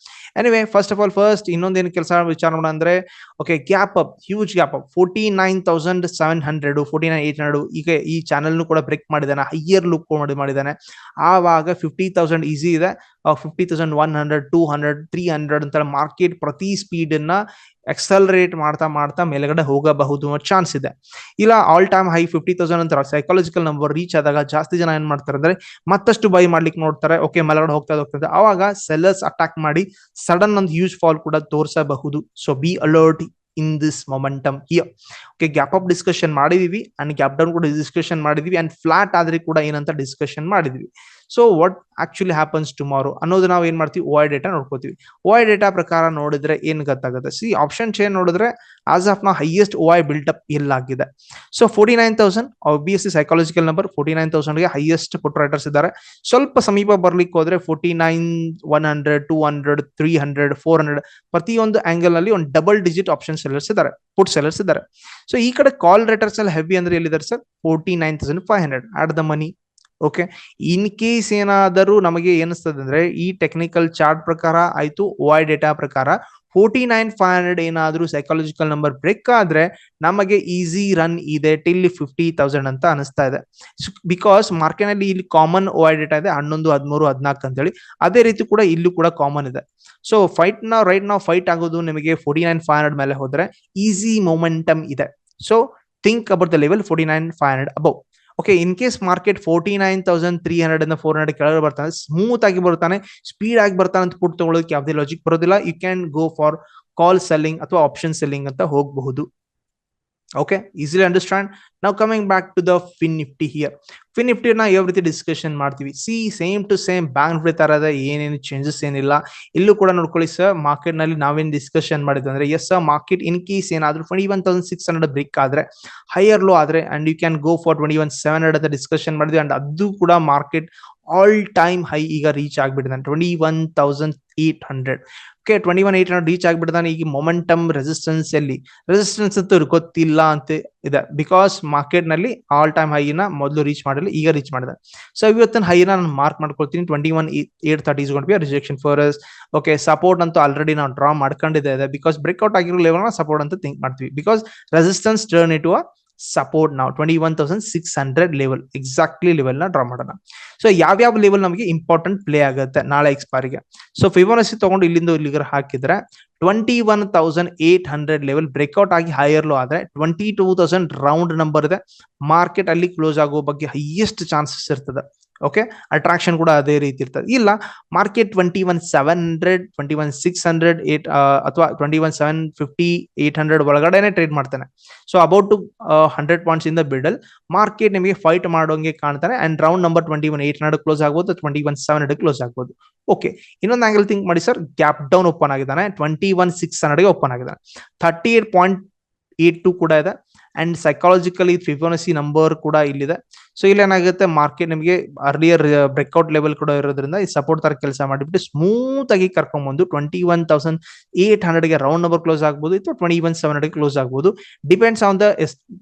Anyway first of all first ಇನ್ನೊಂದೇನು ಕೆಲಸ ವಿಚಾರ ಮಾಡೋಣ ಅಂದ್ರೆ okay gap up huge gap up forty nine thousand seven hundred forty nine eight hundred ಈಗ ಈ ಚಾನಲ್ ಕೂಡ ಬ್ರೇಕ್ ಮಾಡಿದ್ದಾನೆ ಹೈಯರ್ ಲುಕ್ ಮಾಡಿ, ಮಾಡಿದ್ದಾನೆ. ಆವಾಗ ಫಿಫ್ಟಿ ತೌಸಂಡ್ ಈಸಿ ಇದೆ fifty thousand one hundred two hundred three hundred ಅಂತ ಮಾರ್ಕೆಟ್ ಪ್ರತಿ ಸ್ಪೀಡ್ ಅನ್ನ ಎಕ್ಸಲರೇಟ್ ಮಾಡ್ತಾ ಮಾಡ್ತಾ ಮೇಲ್ಗಡೆ ಹೋಗಬಹುದು ಚಾನ್ಸ್ ಇದೆ. ಇಲ್ಲ all time high fifty thousand ಅಂತ ಸೈಕಾಲಜಿಕಲ್ ನಂಬರ್ ರೀಚ್ ಆದಾಗ ಜಾಸ್ತಿ ಜನ ಏನ್ ಮಾಡ್ತಾರೆ ಅಂದ್ರೆ ಮತ್ತಷ್ಟು ಬೈ ಮಾಡ್ಲಿಕ್ಕೆ ನೋಡ್ತಾರೆ ಓಕೆ ಮೇಲಗಡೆ ಹೋಗ್ತಾ ಹೋಗ್ತದೆ ಅವಾಗ ಸೆಲ್ಲರ್ಸ್ ಅಟ್ಯಾಕ್ ಮಾಡಿ ಸಡನ್ ಒಂದು ಹ್ಯೂಜ್ ಫಾಲ್ ಕೂಡ ತೋರಿಸಬಹುದು. So be alert in this momentum here okay gap up discussion ಮಾಡಿದೀವಿ ಅಂಡ್ ಗ್ಯಾಪ್ ಡೌನ್ ಕೂಡ ಡಿಸ್ಕಷನ್ ಮಾಡಿದೀವಿ ಅಂಡ್ ಫ್ಲಾಟ್ ಆದ್ರೆ ಕೂಡ ಏನಂತ ಡಿಸ್ಕಷನ್ ಮಾಡಿದ್ವಿ. So what actually happens tomorrow ಅನ್ನೋದು ನಾವು ಏನ್ ಮಾಡ್ತೀವಿ? ಓ ಐ ಡೇಟಾ ನೋಡ್ಕೋತೀವಿ. ಓ ಐ ಡೇಟಾ ಪ್ರಕಾರ ನೋಡಿದ್ರೆ ಏನ್ ಗೊತ್ತಾಗುತ್ತೆ? ಸಿ ಆಪ್ಷನ್ ಚೇನ್ ನೋಡಿದ್ರೆ ಆಸ್ ಆಫ್ ನಾ highest O I buildup ಇಲ್ಲಾಗಿದೆ so forty nine thousand obviously psychological number forty nine ತೌಸಂಡ್ಗೆ highest put writers ಇದ್ದಾರೆ. ಸ್ವಲ್ಪ ಸಮೀಪ ಬರ್ಲಿಕ್ಕೆ ಹೋದ್ರೆ forty nine one hundred two hundred three hundred four hundred ಪ್ರತಿಯೊಂದು ಆಂಗಲ್ನಲ್ಲಿ ಒಂದು ಡಬಲ್ ಡಿಜಿಟ್ ಆಪ್ಷನ್ ಸೆಲ್ಲರ್ಸ್ ಇದ್ದಾರೆ. ಪುಟ್ ಸೆಲ್ಲರ್ಸ್ ಇದ್ದಾರೆ. ಸೊ ಈ ಕಡೆ ಕಾಲ್ ರೇಟರ್ಸ್ ಅಲ್ಲಿ ಹೆವಿ ಅಂದ್ರೆ ಎಲ್ಲಿದ್ದಾರೆ sir forty nine thousand five hundred at the money okay in case ಏನಾದರೂ ನಮಗೆ ಏನಿಸ್ತದೆ ಅಂದ್ರೆ ಈ ಟೆಕ್ನಿಕಲ್ ಚಾರ್ಟ್ ಪ್ರಕಾರ ಆಯ್ತು ವಾಯ್ ಡೇಟಾ ಪ್ರಕಾರ ಫೋರ್ಟಿ ನೈನ್ ಫೈವ್ ಹಂಡ್ರೆಡ್ ಏನಾದರೂ ಸೈಕಾಲಜಿಕಲ್ ನಂಬರ್ ಬ್ರೇಕ್ ಆದ್ರೆ ನಮಗೆ ಈಸಿ ರನ್ ಇದೆ ಟಿಲ್ ಫಿಫ್ಟಿ ತೌಸಂಡ್ ಅಂತ ಅನಿಸ್ತಾ ಇದೆ. ಬಿಕಾಸ್ ಮಾರ್ಕೆಟ್ನಲ್ಲಿ ಇಲ್ಲಿ ಕಾಮನ್ ಐ ಡೇಟಾ ಇದೆ, ಹನ್ನೊಂದು, ಹದಿಮೂರು, ಹದಿನಾಲ್ಕು ಅಂತೇಳಿ, ಅದೇ ರೀತಿ ಕೂಡ ಇಲ್ಲೂ ಕೂಡ ಕಾಮನ್ ಇದೆ. ಸೊ ಫೈಟ್ ನಾವು ರೈಟ್ ನಾವು ಫೈಟ್ ಆಗೋದು ನಿಮಗೆ ಫೋರ್ಟಿ ನೈನ್ ಫೈವ್ ಹಂಡ್ರೆಡ್ ಮೇಲೆ ಹೋದ್ರೆ ಈಸಿ ಮೊಮೆಂಟಮ್ ಇದೆ. So think about the level forty nine five hundred above okay in case market forty nine thousand three hundred ಇಂದ ಫೋರ್ ಹಂಡ್ರೆಡ್ ಕೆಳಗೆ ಬರ್ತಾನೆ ಸ್ಮೂತ್ ಆಗಿ ಬರ್ತಾನೆ ಸ್ಪೀಡ್ ಆಗಿ ಬರ್ತಾನೆ ಅಂತ ಪುಟ್ ತಗೊಳ್ಳೋದಕ್ಕೆ ಯಾವುದೇ ಲಾಜಿಕ್ ಬರೋದಿಲ್ಲ. You can go for call selling ಅಥವಾ ಆಪ್ಷನ್ ಸೆಲ್ಲಿಂಗ್ ಅಂತ ಹೋಗಬಹುದು. ಓಕೆ ಈಸಿಲಿ ಅಂಡರ್ಸ್ಟ್ಯಾಂಡ್ ನಾವು coming back to the Fin Nifty here ಫಿನ್ನ ಯಾವ ಡಿಸ್ಕಷನ್ ಮಾಡ್ತೀವಿ. See same to same bank Nifty ತರದ ಏನೇನು ಚೇಂಜಸ್ ಏನಿಲ್ಲ. ಇಲ್ಲೂ ಕೂಡ ನೋಡ್ಕೊಳ್ಳಿ ಸರ್ ಮಾರ್ಕೆಟ್ನಲ್ಲಿ ನಾವೇನ್ ಡಿಸ್ಕಷನ್ ಮಾಡಿದ್ವಿ ಅಂದ್ರೆ ಎಸ್ ಮಾರ್ಕೆಟ್ ಇನ್ ಕೇಸ್ ಏನಾದ್ರೂ twenty one thousand six hundred break ಆದ್ರೆ ಹೈಯರ್ ಲೋ ಆದ್ರೆ and you can go for twenty one seven hundred ಅಂತ ಡಿಸ್ಕಷನ್ ಮಾಡಿದ್ವಿ. ಅಂಡ್ ಅದು ಕೂಡ ಮಾರ್ಕೆಟ್ ಆಲ್ ಟೈಮ್ ಹೈ ಈಗ ರೀಚ್ ಆಗ್ಬಿಟ್ಟಿದೆ. Twenty one thousand eight hundred okay twenty one eight hundred reach ಆಗ್ಬಿಡ್ತಾನೆ ಈಗ momentum resistance ಅಲ್ಲಿ resistance ಅಂತೂ ಗೊತ್ತಿಲ್ಲ ಅಂತ ಇದೆ. ಬಿಕಾಸ್ ಮಾರ್ಕೆಟ್ನಲ್ಲಿ ಆಲ್ ಟೈಮ್ ಹೈನ ಮೊದಲು ರೀಚ್ ಮಾಡಲಿ ಈಗ ರೀಚ್ ಮಾಡಿದೆ ಸೊ ಇವತ್ತಿನ ಹೈನ ನಾನು ಮಾರ್ಕ್ ಮಾಡ್ಕೊಳ್ತೀನಿ. Twenty one eight thirty is be rejection for okay support ಅಂತೂ ಆಲ್ರೆಡಿ ನಾವು ಡ್ರಾ ಮಾಡ್ಕೊಂಡಿದ್ದೆ ಬಿಕಾಸ್ ಬ್ರೇಕ್ಔಟ್ ಆಗಿರೋ ಲೆವೆಲ್ ಸಪೋರ್ಟ್ ಅಂತ ಥಿಂಕ್ ಮಾಡ್ತೀವಿ. Because resistance turn it support ನಾವು twenty one thousand six hundred level exactly ಲೆವೆಲ್ನ draw ಮಾಡೋಣ. So ಯಾವ್ಯಾವ level ನಮಗೆ ಇಂಪಾರ್ಟೆಂಟ್ ಪ್ಲೇ ಆಗುತ್ತೆ ನಾಳೆ ಎಕ್ಸ್ಪೈರಿಗೆ ಸೊ ಫಿಬೋನಸಿ ತಗೊಂಡು ಇಲ್ಲಿಂದ ಇಲ್ಲಿಗೆ ಹಾಕಿದ್ರೆ twenty one thousand eight hundred level breakout ಆಗಿ ಹೈಯರ್ ಲೋ ಆದ್ರೆ twenty two thousand round number ಇದೆ. ಮಾರ್ಕೆಟ್ ಅಲ್ಲಿ ಕ್ಲೋಸ್ ಆಗೋ ಬಗ್ಗೆ ಹೈಯೆಸ್ಟ್ ಚಾನ್ಸಸ್ ಇರ್ತದೆ. ಓಕೆ ಅಟ್ರಾಕ್ಷನ್ ಕೂಡ ಅದೇ ರೀತಿ ಇರ್ತದೆ. ಇಲ್ಲ market twenty one seven hundred twenty one six hundred eight ಅಥವಾ twenty one seven fifty eight hundred ಒಳಗಡೆನೆ ಟ್ರೇಡ್ ಮಾಡ್ತಾನೆ. So about two hundred points ಇಂದ ಬಿಡಲ್ ಮಾರ್ಕೆಟ್ ನಿಮಗೆ ಫೈಟ್ ಮಾಡೋಂಗೆ ಕಾಣ್ತಾನೆ. And round number twenty one eight hundred close ಆಗ್ಬೋದು twenty one seven hundred close ಆಗ್ಬೋದು. ಓಕೆ ಇನ್ನೊಂದು ಆಂಗಲ್ ಥಿಂಕ್ ಮಾಡಿ ಸರ್ ಗ್ಯಾಪ್ ಡೌನ್ ಓಪನ್ ಆಗಿದ್ದಾನೆ. ಟ್ವೆಂಟಿ ಒನ್ ಸಿಕ್ಸ್ ಹಂಡ್ರೆಡ್ಗೆ ಓಪನ್ ಆಗಿದ್ದಾನೆ. Thirty eight point eight two ಕೂಡ ಇದೆ. ಅಂಡ್ ಸೈಕಾಲಜಿಕಲಿ ಫಿಬೋನಸಿ ನಂಬರ್ ಕೂಡ ಇಲ್ಲಿದೆ. ಸೊ ಇಲ್ಲಿ ಏನಾಗುತ್ತೆ? ಮಾರ್ಕೆಟ್ ನಿಮಗೆ ಅರ್ಲಿಯರ್ ಬ್ರೇಕ್ಔಟ್ ಲೆವೆಲ್ ಕೂಡ ಇರೋದ್ರಿಂದ ಈ ಸಪೋರ್ಟ್ ತರ ಕೆಲಸ ಮಾಡಿಬಿಟ್ಟು ಸ್ಮೂತ್ ಆಗಿ ಕರ್ಕೊಂಡ್ಬಂದು ಟ್ವೆಂಟಿ ಒನ್ ತೌಸಂಡ್ ಏಟ್ ಹಂಡ್ರೆಡ್ಗೆ ರೌಂಡ್ ನಂಬರ್ ಕ್ಲೋಸ್ ಆಗ್ಬೋದು ಅಥವಾ twenty one seven hundred close ಆಗ್ಬೋದು. Depends on the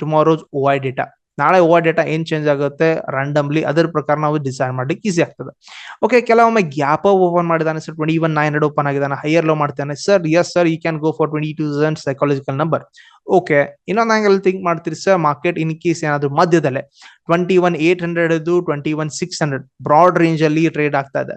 tomorrow's O I data ನಾಳೆ ಓ ಡೇಟಾ ಏನ್ ಚೇಂಜ್ ಆಗುತ್ತೆ? ರ್ಯಾಂಡಮ್ಲಿ ಅದರ ಪ್ರಕಾರ ನಾವು ಡಿಸೈಡ್ ಮಾಡ್ಲಿಕ್ಕೆ ಈಸಿ ಆಗ್ತದೆ. ಓಕೆ ಕೆಲವೊಮ್ಮೆ ಗ್ಯಾಪ್ ಓಪನ್ ಮಾಡಿದಾನೆ sir twenty one nine hundred open ಆಗಿದ್ದಾನೆ ಹೈಯರ್ ಲೋ ಮಾಡ್ತಾನೆ. Sir yes sir you can go for twenty two thousand psychological number okay ಇನ್ನೊಂದು ಆಂಗಲ್ ಥಿಂಕ್ ಮಾಡ್ತೀರಿ ಸರ್ ಮಾರ್ಕೆಟ್ ಇನ್ ಕೇಸ್ ಏನಾದ್ರು ಮಧ್ಯದಲ್ಲೇ twenty one eight hundred twenty one six hundred broad range ಅಲ್ಲಿ trade ಆಗ್ತಾ ಇದೆ.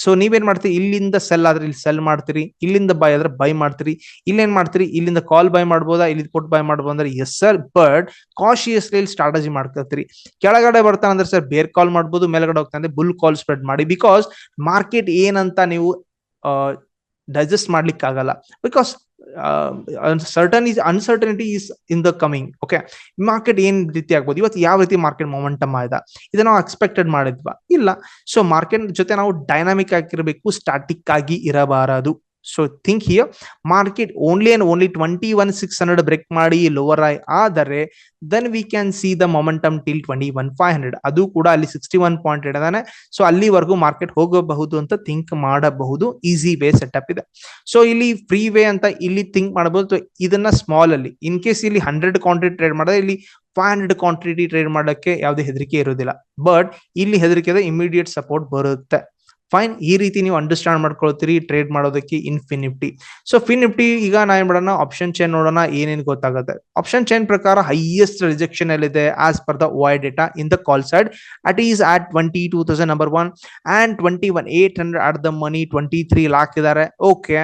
So ನೀವೇನ್ ಮಾಡ್ತೀರಿ? ಇಲ್ಲಿಂದ ಸೆಲ್ ಆದ್ರೆ ಇಲ್ಲಿ ಸೆಲ್ ಮಾಡ್ತೀರಿ, ಇಲ್ಲಿಂದ ಬೈ ಆದ್ರೆ ಬೈ ಮಾಡ್ತೀರಿ, ಇಲ್ಲೇನ್ ಮಾಡ್ತೀರಿ? ಇಲ್ಲಿಂದ ಕಾಲ್ ಬೈ ಮಾಡ್ಬೋದಾ? ಇಲ್ಲಿ ಪುಟ್ ಬೈ ಮಾಡ್ಬೋದು ಅಂದ್ರೆ ಎಸ್ ಸರ್ ಬಟ್ ಕಾಶಿಯಸ್ಲಿ ಇಲ್ಲಿ ಸ್ಟ್ರಾಟಜಿ ಮಾಡ್ಕೊತೀರಿ ಕೆಳಗಡೆ ಬರ್ತಾನಂದ್ರೆ ಸರ್ ಬೇರ್ ಕಾಲ್ ಮಾಡ್ಬೋದು, ಮೇಲ್ಗಡೆ ಹೋಗ್ತಾನೆ ಬುಲ್ ಕಾಲ್ ಸ್ಪ್ರೆಡ್ ಮಾಡಿ ಬಿಕಾಸ್ ಮಾರ್ಕೆಟ್ ಏನಂತ ನೀವು ಡೈಜೆಸ್ಟ್ ಮಾಡ್ಲಿಕ್ಕೆ ಆಗಲ್ಲ because certain is uncertainty is in the coming okay market ಏನ್ ರೀತಿ ಆಗ್ಬೋದು? ಇವತ್ತು ಯಾವ ರೀತಿ ಮಾರ್ಕೆಟ್ ಮೊಮೆಂಟಮ್ ಆಯ್ದ ಇದನ್ನ ನಾವು ಎಕ್ಸ್ಪೆಕ್ಟೆಡ್ ಮಾಡಿದ್ವಾ? ಇಲ್ಲ. ಸೊ ಮಾರ್ಕೆಟ್ ಜೊತೆ ನಾವು ಡೈನಾಮಿಕ್ ಆಗಿರಬೇಕು ಸ್ಟಾಟಿಕ್ ಆಗಿ ಇರಬಾರದು. So think here market only and only twenty one six hundred break ಮಾಡಿ ಲೋವರ್ ಆಯ್ ಆದರೆ then we can see the momentum till twenty one five hundred ಅದು ಕೂಡ ಅಲ್ಲಿ ಸಿಕ್ಸ್ಟಿ ಒನ್ ಪಾಯಿಂಟ್ ಇಡದಾನೆ ಸೊ ಅಲ್ಲಿವರೆಗೂ ಮಾರ್ಕೆಟ್ ಹೋಗಬಹುದು ಅಂತ ಥಿಂಕ್ ಮಾಡಬಹುದು ಈಸಿ ವೇ ಸೆಟಪ್ ಇದೆ ಸೊ ಇಲ್ಲಿ ಫ್ರೀ ವೇ ಅಂತ ಇಲ್ಲಿ ಥಿಂಕ್ ಮಾಡಬಹುದು ಇದನ್ನ ಸ್ಮಾಲ್ ಅಲ್ಲಿ ಇನ್ ಕೇಸ್ ಇಲ್ಲಿ ಹಂಡ್ರೆಡ್ ಕ್ವಾಂಟಿಟಿ ಟ್ರೇಡ್ ಮಾಡಿದ್ರೆ ಇಲ್ಲಿ ಫೈವ್ ಹಂಡ್ರೆಡ್ ಕ್ವಾಂಟಿಟಿ ಟ್ರೇಡ್ ಮಾಡೋಕ್ಕೆ ಯಾವುದೇ ಹೆದರಿಕೆ ಇರೋದಿಲ್ಲ ಬಟ್ ಇಲ್ಲಿ ಹೆದರಿಕೆ ಇಮಿಡಿಯೇಟ್ ಸಪೋರ್ಟ್ ಬರುತ್ತೆ ಫೈನ್ ಈ ರೀತಿ ನೀವು ಅಂಡರ್ಸ್ಟ್ಯಾಂಡ್ ಮಾಡ್ಕೊಳ್ತೀರಿ ಟ್ರೇಡ್ ಮಾಡೋದಕ್ಕೆ in Fin Nifty so Fin Nifty ಈಗ ನಾ ಏನ್ ಮಾಡೋಣ ಆಪ್ಷನ್ ಚೈನ್ ನೋಡೋಣ, ಏನೇನು ಗೊತ್ತಾಗುತ್ತೆ. ಆಪ್ಷನ್ ಚೈನ್ ಪ್ರಕಾರ ಹೈಯೆಸ್ಟ್ ರಿಜೆಕ್ಷನ್ ಎಲ್ಲಿದೆ? As per the Y data in the call side it is at twenty two thousand number one and twenty one eight hundred at the money twenty three lakh ಇದಾರೆ okay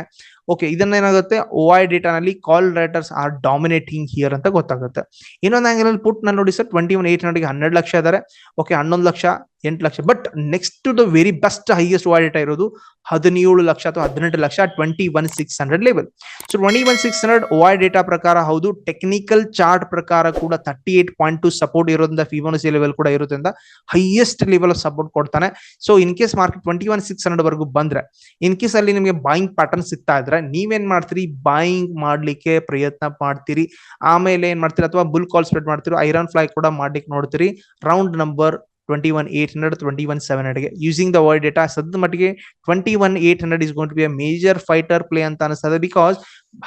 okay ಇದನ್ನ ಏನಾಗುತ್ತೆ O I ಡೇಟಾನಲ್ಲಿ call writers are dominating here ಅಂತ ಗೊತ್ತಾಗುತ್ತೆ. ಇನ್ನೊಂದು angle put ನಾನು ನೋಡಿ sir twenty one eight hundred ಹನ್ನೆರಡು ಲಕ್ಷ ಇದ್ದಾರೆ ಓಕೆ ಹನ್ನೊಂದು ಲಕ್ಷ, ಎಂಟು lakh. But next the very best highest O I data ಇರೋದು ಹದಿನೇಳು ಲಕ್ಷ ಅಥವಾ ಹದಿನೆಂಟು lakh twenty one six hundred level so twenty one six hundred Y data ಪ್ರಕಾರ ಹೌದು ಟೆಕ್ನಿಕಲ್ ಚಾರ್ಟ್ ಪ್ರಕಾರ ಕೂಡ thirty eight point two support ಇರೋದ್ರಿಂದ ಫಿಬೋನಸಿ ಲೆವೆಲ್ ಕೂಡ ಇರೋದ್ರಿಂದ ಹೈಯೆಸ್ಟ್ ಲೆವೆಲ್ ಸಪೋರ್ಟ್ ಕೊಡ್ತಾನೆ. So in case market twenty one six hundred ವರೆಗೂ ಬಂದ್ರೆ ಇನ್ ಕೇಸ್ ಅಲ್ಲಿ ನಿಮಗೆ ಬಾಯಿಂಗ್ ಪ್ಯಾಟರ್ನ್ ಸಿಗ್ತಾ ಇದ್ರೆ, ನೀವೇನ್ ಮಾಡ್ತೀರಿ? ಬಾಯಿಂಗ್ ಮಾಡ್ಲಿಕ್ಕೆ ಪ್ರಯತ್ನ ಮಾಡ್ತೀರಿ. ಆಮೇಲೆ ಏನ್ ಮಾಡ್ತೀರಿ? ಅಥವಾ ಬುಲ್ ಕಾಲ್ ಸ್ಪ್ರೆಡ್ ಮಾಡ್ತೀರಿ. ಐರನ್ ಫ್ಲೈ ಕೂಡ ಮಾಡ್ಲಿಕ್ಕೆ ನೋಡ್ತೀರಿ. Round number twenty one eight hundred twenty one seven ಹಂಡ್ರೆಡ್ಗೆ using the ವರ್ಡ್ ಡೇಟಾ ಸದ್ದ ಮಟ್ಟಿಗೆ twenty one eight hundred is going to be a major fighter play ಅಂತ ಅನಿಸ್ತದೆ ಬಿಕಾಸ್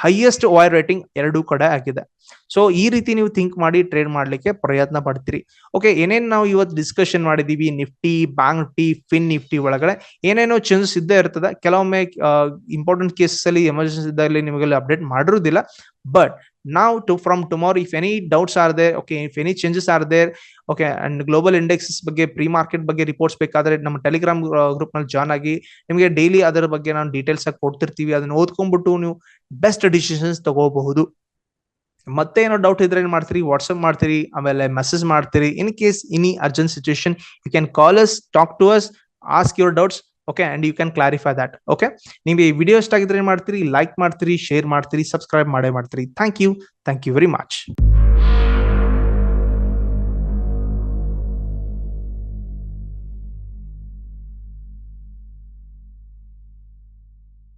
ಹೈಯೆಸ್ಟ್ ವಾಯ್ ರೇಟಿಂಗ್ ಎರಡೂ ಕಡೆ ಆಗಿದೆ. ಸೊ ಈ ರೀತಿ ನೀವು ಥಿಂಕ್ ಮಾಡಿ ಟ್ರೇಡ್ ಮಾಡ್ಲಿಕ್ಕೆ ಪ್ರಯತ್ನ ಪಡ್ತೀರಿ. ಓಕೆ ಏನೇನು ನಾವು ಇವತ್ತು ಡಿಸ್ಕಷನ್ ಮಾಡಿದೀವಿ? ನಿಫ್ಟಿ ಬ್ಯಾಂಕ್ ಟಿ ಫಿನ್ ನಿಫ್ಟಿ ಒಳಗಡೆ. ಏನೇನೋ ಚೇಂಜಸ್ ಇದ್ದೇ ಇರ್ತದೆ. ಕೆಲವೊಮ್ಮೆ ಇಂಪಾರ್ಟೆಂಟ್ ಕೇಸಸ್ ಅಲ್ಲಿ ಎಮರ್ಜೆನ್ಸಿ ಇದ್ದಲ್ಲಿ ನಿಮಗೆ ಅಪ್ಡೇಟ್ ಮಾಡಿರೋದಿಲ್ಲ ಬಟ್ ನಾವು to from tomorrow if any doubts are there okay if any changes are there okay and global indexes ಬಗ್ಗೆ ಪ್ರೀ ಮಾರ್ಕೆಟ್ ಬಗ್ಗೆ ರಿಪೋರ್ಟ್ಸ್ ಬೇಕಾದ್ರೆ ನಮ್ಮ ಟೆಲಿಗ್ರಾಮ್ ಗ್ರೂಪ್ನಲ್ಲಿ ಜಾಯ್ನ್ ಆಗಿ ನಿಮಗೆ ಡೈಲಿ ಅದರ ಬಗ್ಗೆ ನಾವು ಡೀಟೇಲ್ಸ್ ಆಗಿ ಕೊಡ್ತಿರ್ತೀವಿ. ಅದನ್ನ ಓದ್ಕೊಂಡ್ಬಿಟ್ಟು ನೀವು ಬೆಸ್ಟ್ ಡಿಸಿಷನ್ಸ್ ತಗೋಬಹುದು. ಮತ್ತೆ ಏನೋ ಡೌಟ್ ಇದ್ರೆ ಏನ್ ಮಾಡ್ತೀರಿ? ವಾಟ್ಸ್ಆಪ್ ಮಾಡ್ತೀರಿ, ಆಮೇಲೆ ಮೆಸೇಜ್ ಮಾಡ್ತೀರಿ. In case any urgent situation you can call us talk to us ask your doubts okay and you can clarify that okay ನಿಮಗೆ ಈ ವಿಡಿಯೋ ಇಷ್ಟ ಆಗಿದ್ರೆ ಏನ್ ಮಾಡ್ತೀರಿ? ಲೈಕ್ ಮಾಡ್ತೀರಿ ಶೇರ್ ಮಾಡ್ತೀರಿ ಸಬ್ಸ್ಕ್ರೈಬ್ ಮಾಡೇ ಮಾಡ್ತೀರಿ. Thank you thank you very much